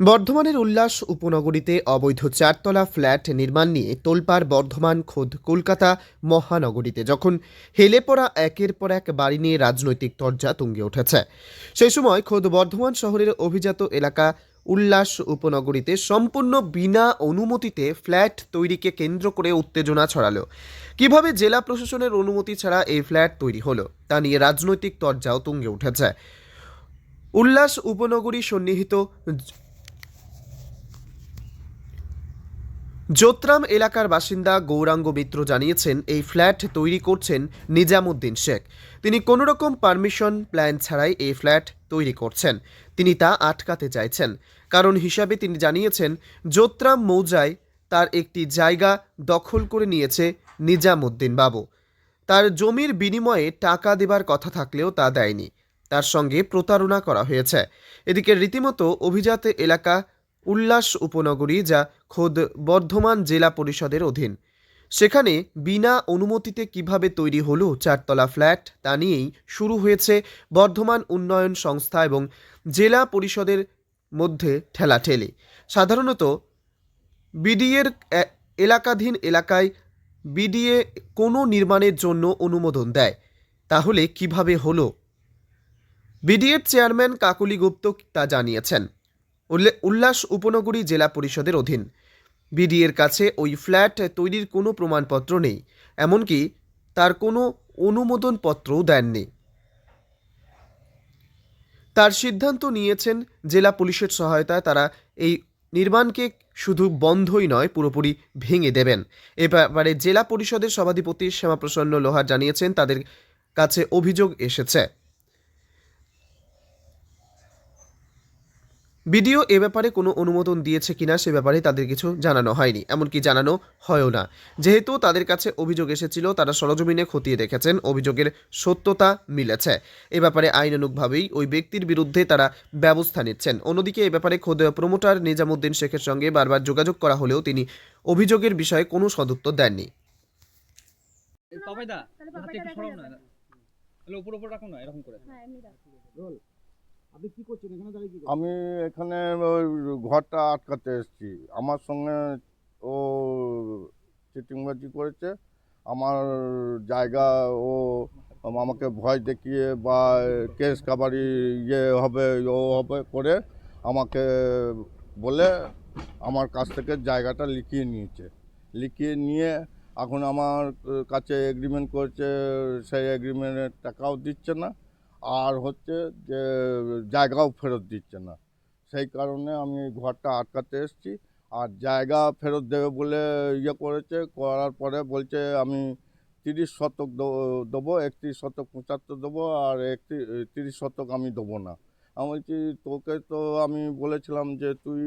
বর্ধমানের উল্লাস উপনগরীতে অবৈধ চারতলা ফ্ল্যাট নির্মাণ নিয়ে তোলপাড় বর্ধমান খোদ কলকাতা মহানগরীতে, যখন হেলে পড়া একের পর এক বাড়ি নিয়ে রাজনৈতিক তরজা তুঙ্গে উঠেছে। সেই সময় খোদ বর্ধমান শহরের অভিজাত এলাকা উল্লাস উপনগরীতে সম্পূর্ণ বিনা অনুমতিতে ফ্ল্যাট তৈরিকে কেন্দ্র করে উত্তেজনা ছড়ালো। কীভাবে জেলা প্রশাসনের অনুমতি ছাড়া এই ফ্ল্যাট তৈরি হলো, তা নিয়ে রাজনৈতিক তরজাও তুঙ্গে উঠেছে। উল্লাস উপনগরী সন্নিহিত যোত্রাম এলাকার বাসিন্দা গৌরাঙ্গ মিত্র জানিয়েছেন, এই ফ্ল্যাট তৈরি করছেন নিজামুদ্দিন শেখ। তিনি কোনো রকম পারমিশন প্ল্যান ছাড়াই এই ফ্ল্যাট তৈরি করছেন। তিনি তা আটকাতে চাইছেন। কারণ হিসাবে তিনি জানিয়েছেন যোত্রাম মৌজায় তার একটি জায়গা দখল করে নিয়েছে নিজামুদ্দিন বাবু। তার জমির বিনিময়ে টাকা দেবার কথা থাকলেও তা দেয়নি। তার সঙ্গে প্রতারণা করা হয়েছে। এদিকে রীতিমতো অভিজাত এলাকা উল্লাস উপনগরী যা খোদ বর্ধমান জেলা পরিষদের অধীন। সেখানে বিনা অনুমতিতে কীভাবে তৈরি হলো চারতলা ফ্ল্যাট তা নিয়েই শুরু হয়েছে বর্ধমান উন্নয়ন সংস্থা এবং জেলা পরিষদের মধ্যে ঠেলাঠেলি। সাধারণত বিডিএর এলাকাধীন এলাকায় বিডিএ কোনো নির্মাণের জন্য অনুমোদন দেয়। তাহলে কীভাবে হলো? বিডিএর চেয়ারম্যান কাকলি গুপ্ত তা জানিয়েছেন। উল্লাস উপনগরী জেলা পরিষদের অধীন। বিডিএর কাছে ওই ফ্ল্যাট তৈরির কোনো প্রমাণপত্র নেই, এমনকি তার কোনো অনুমোদনপত্রও দেননি। তার সিদ্ধান্ত নিয়েছেন জেলা পুলিশের সহায়তায় তারা এই নির্মাণকে শুধু বন্ধই নয়, পুরোপুরি ভেঙে দেবেন। এ ব্যাপারে জেলা পরিষদের সভাধিপতি শ্যামাপ্রসন্ন লোহার জানিয়েছেন, তাদের কাছে অভিযোগ এসেছে। বিডিও এ ব্যাপারে কোনো অনুমোদন দিয়েছে কিনা সে ব্যাপারে তাদের কিছু জানানো হয়নি এমনকি জানানো হয়ও না। যেহেতু তাদের কাছে অভিযোগ এসেছিল তারা সরজমিনে খতিয়ে দেখেছেন অভিযোগের সত্যতা মিলেছে। এ ব্যাপারে আইনানুগভাবেই ওই ব্যক্তির বিরুদ্ধে তারা ব্যবস্থা নিচ্ছেন। অন্যদিকে এ ব্যাপারে খোদ প্রমোটার নিজামুদ্দিন শেখের সঙ্গে বারবার যোগাযোগ করা হলেও তিনি অভিযোগের বিষয়ে কোনো সদুত্তর দেননি। পাপাইদা হাতে পাপাইটা সরাও না। যাবে। উপর উপর রাখো না এরকম করে। হ্যাঁ এমনি রাখো আমি এখানে ওই ঘরটা আটকাতে এসেছি। আমার সঙ্গে ও চিটিংবাজি করেছে। আমার জায়গা ও আমাকে ভয় দেখিয়ে বা কেস কাবারি ইয়ে হবে, ও হবে করে আমাকে বলে আমার কাছ থেকে জায়গাটা লিখিয়ে নিয়েছে। লিখিয়ে নিয়ে এখন আমার কাছে এগ্রিমেন্ট করেছে, সেই এগ্রিমেন্টের টাকাও দিচ্ছে না। আর হচ্ছে যে, জায়গাও ফেরত দিচ্ছে না। সেই কারণে আমি ঘরটা আটকাতে এসেছি। আর জায়গা ফেরত দেবে বলে ইয়ে করেছে, করার পরে বলছে আমি তিরিশ শতক দেবো, একত্রিশ শতক পঁচাত্তর দেবো আর একটি তিরিশ শতক আমি দেবো না। আমি বলছি, তোকে তো আমি বলেছিলাম যে তুই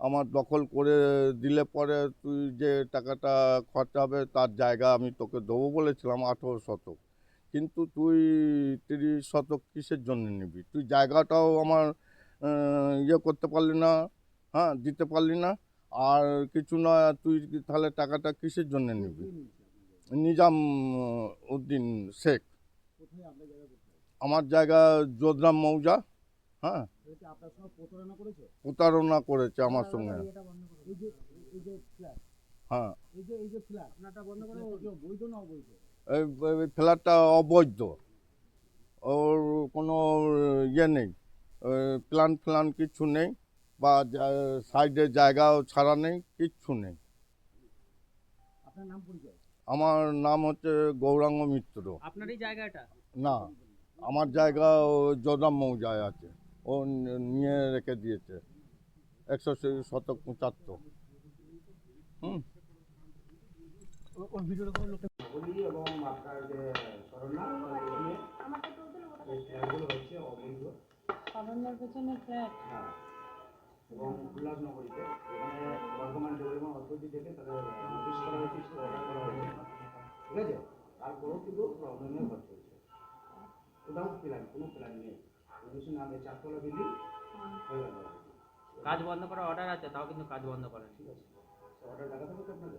আমার দখল করে দিলে পরে তুই যে টাকাটা খরচা হবে তার জায়গা আমি তোকে দেবো বলেছিলাম আঠেরো শতক। কিন্তু তুই তিরিশ শতক কিসের জন্য নিবি? তুই জায়গাটাও আমার ইয়ে করতে পারলি না হ্যাঁ দিতে পারলি না। আর কিছু না তুই তাহলে টাকাটা কিসের জন্য নিবি? নিজাম উদ্দিন শেখ। আমার জায়গা যোধরাম মৌজা হ্যাঁ। প্রতারণা করেছে আমার সঙ্গে। হ্যাঁ। ফ্ল্যাটটা অবৈধ। ওর কোনো ইয়ে নেই। প্ল্যান ফ্ল্যান কিছু নেই বা সাইডে জায়গাও ছাড়া নেই কিচ্ছু নেই। আমার নাম হচ্ছে গৌরাঙ্গ মিত্র। আপনার এই জায়গাটা? না আমার জায়গা যোদাম মৌজায় আছে। ও নিয়ে রেখে দিয়েছে। একশো শতক পঁচাত্তর। হুম? এবং উল্লাসনগরীতে এখানে বর্তমান ডেভেলপমেন্ট থেকে অর্ডার করা ঠিক আছে তারপরেও কিন্তু প্রবলেমের ঘর চলছে প্ল্যান কোনো প্ল্যান নেই পজিশন আমাদের চারতলা বিল্ডিং হয়ে গেল কাজ বন্ধ করার অর্ডার আছে, তাও কিন্তু কাজ বন্ধ করেন। ঠিক আছে। অর্ডার দেখাতে হবে আপনাদের?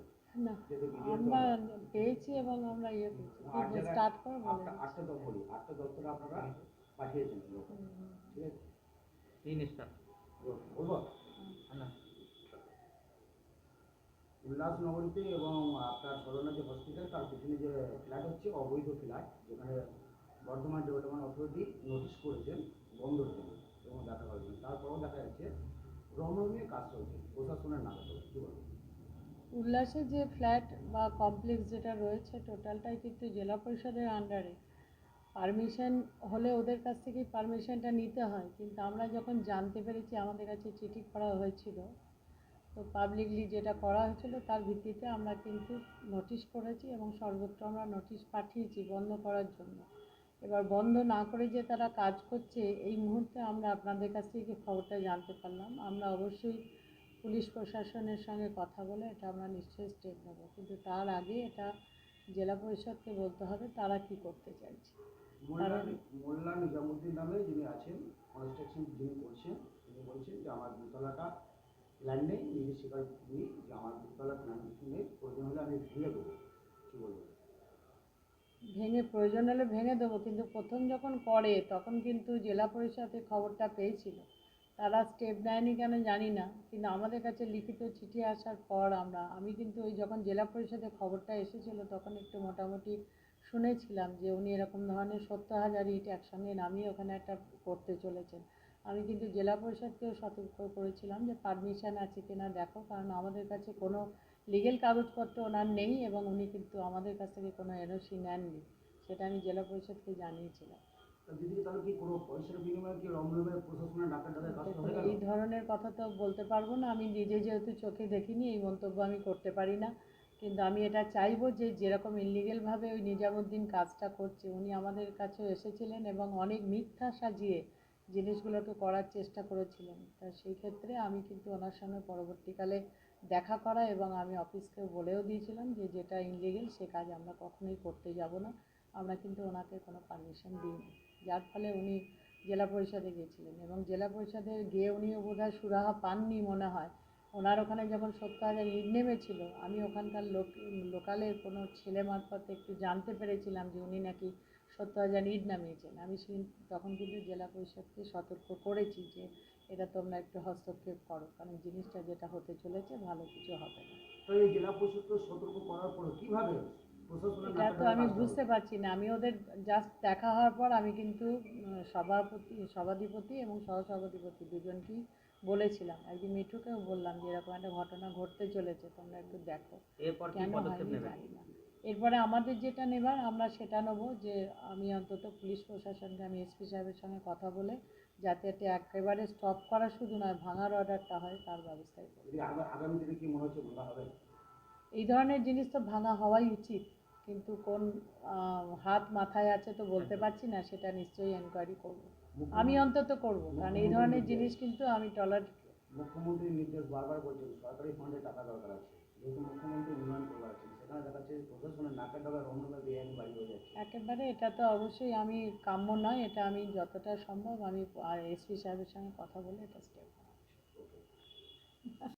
এবং উল্লাসনগরীতে এবং আপনার সরনা যে হসপিটাল তার পিছনে যে ফ্ল্যাট হচ্ছে অবৈধ ফ্ল্যাট যেখানে বর্ধমান ডেভেলপমেন্ট অথরিটি নোটিশ করেছেন বন্দর জন্য এবং দেখা করেছেন তারপরেও দেখা যাচ্ছে রমরমীয় কাজ চলছে প্রশাসনের নাগাদ কি বলবেন উল্লাসে যে ফ্ল্যাট বা কমপ্লেক্স যেটা রয়েছে টোটালটাই কিন্তু জেলা পরিষদের আন্ডারে পারমিশন হলে ওদের কাছ থেকেই পারমিশনটা নিতে হয়। কিন্তু আমরা যখন জানতে পেরেছি, আমাদের কাছে চিঠি করা হয়েছিল, তো পাবলিকলি যেটা করা হয়েছিল, তার ভিত্তিতে আমরা কিন্তু নোটিশ করেছি এবং সর্বত্র আমরা নোটিশ পাঠিয়েছি বন্ধ করার জন্য। এবার বন্ধ না করে যে তারা কাজ করছে, এই মুহূর্তে আমরা আপনাদের কাছ থেকে খবরটা জানতে পারলাম। আমরা অবশ্যই পুলিশ প্রশাসনের সঙ্গে কথা বলে এটা আমরা নিশ্চয়ই স্টেপ নেব। কিন্তু তার আগে এটা জেলা পরিষদকে বলতে হবে তারা কি করতে চাইছে। মোল্লা মোল্লা নিজামুদ্দিন নামে যিনি আছেন কনস্ট্রাকশন যিনি করছেন তিনি বলছেন যে আমার দুতলাটা প্ল্যান নেই নিজে স্বীকার করি যে আমার দুতলা প্ল্যান নেই প্রয়োজন হলে আমি ভেঙে দেবো। কী বলব ভেঙে প্রয়োজন হলে ভেঙে দেবো কিন্তু প্রথম যখন করে তখন কিন্তু জেলা পরিষদের খবরটা পেয়েছিল। তারা স্টেপ নেয়নি কেন জানি না, কিন্তু আমাদের কাছে লিখিত চিঠি আসার পর আমরা, আমি কিন্তু ওই যখন জেলা পরিষদের খবরটা এসেছিল তখন একটু মোটামুটি শুনেছিলাম যে উনি এরকম ধরনের সত্তর হাজার ইট একসঙ্গে নামিয়ে ওখানে একটা করতে চলেছেন। আমি কিন্তু জেলা পরিষদকেও সতর্ক করেছিলাম যে পারমিশন আছে কিনা দেখো, কারণ আমাদের কাছে কোনো লিগেল কাগজপত্র ওনার নেই এবং উনি কিন্তু আমাদের কাছ থেকে কোনো এনওসি নেননি, সেটা আমি জেলা পরিষদকে জানিয়েছিলাম। এই ধরনের কথা তো বলতে পারব না। আমি নিজে যেহেতু চোখে দেখিনি এই মন্তব্য আমি করতে পারি না। কিন্তু আমি এটা চাইব যে যেরকম ইলিগেলভাবে ওই নিজামুদ্দিন কাজটা করছে উনি আমাদের কাছেও এসেছিলেন এবং অনেক মিথ্যা সাজিয়ে জিনিসগুলোকে করার চেষ্টা করেছিলেন। তা সেই ক্ষেত্রে আমি কিন্তু ওনার সঙ্গে পরবর্তীকালে দেখা করা এবং আমি অফিসকে বলেও দিয়েছিলাম যে যেটা ইনলিগেল সে কাজ আমরা কখনোই করতে যাব না। আমরা কিন্তু ওনাকে কোনো পারমিশন দিইনি। যার ফলে উনি জেলা পরিষদে গিয়েছিলেন এবং জেলা পরিষদে গিয়ে উনিও বোধহয় সুরাহা পাননি মনে হয়। ওনার ওখানে যখন সত্তর হাজার ইট নেমেছিল, আমি ওখানকার লোক, লোকালের কোনো ছেলে মারফতে একটু জানতে পেরেছিলাম যে উনি নাকি সত্তর হাজার ইট নামিয়েছেন। আমি সেই তখন কিন্তু জেলা পরিষদকে সতর্ক করেছি যে এটা তোমরা একটু হস্তক্ষেপ করো, কারণ জিনিসটা যেটা হতে চলেছে ভালো কিছু হবে না। তো এই জেলা পরিষদকে সতর্ক করার পরে কীভাবে এটা তো আমি বুঝতে পারছি না। আমি ওদের জাস্ট দেখা হওয়ার পর আমি কিন্তু সভাপতি সভাধিপতি এবং সহসভাধিপতি দুজনকেই বলেছিলাম। একদিন মিঠুকেও বললাম যে এরকম একটা ঘটনা ঘটতে চলেছে তোমরা একটু দেখো। কেন হয়নি জানি না এরপরে আমাদের যেটা নেবার আমরা সেটা নেব যে আমি অন্তত পুলিশ প্রশাসনকে আমি এসপি সাহেবের সঙ্গে কথা বলে যাতে এটা একেবারে স্টপ করা শুধু নয় ভাঙার অর্ডারটা হয় তার মনে হবে? এই ধরনের জিনিস তো ভাঙা হওয়াই উচিত। কিন্তু কোন হাত মাথায় আছে তো বলতে পারছি না সেটা নিশ্চয়ই এনকোয়ারি করব। আমি অন্তত করব কারণ এই ধরনের জিনিস কিন্তু আমি টলার মুখ্যমন্ত্রীর নির্দেশ বারবার বলছেন সরকারি ফান্ডে টাকা দরকার আছে। যেহেতু মুখ্যমন্ত্রী উন্নয়ন করবার আছেন সেখানে দেখা যাচ্ছে প্রশাসনের নাকের ডগা রমরমে বেআইনি বাড়ি হয়ে যাচ্ছে। একেবারে এটা তো অবশ্যই আমি কাম্য নয় এটা আমি যতটা সম্ভব আমি এসপি সাহেবের সঙ্গে কথা বলে এটা স্টেপ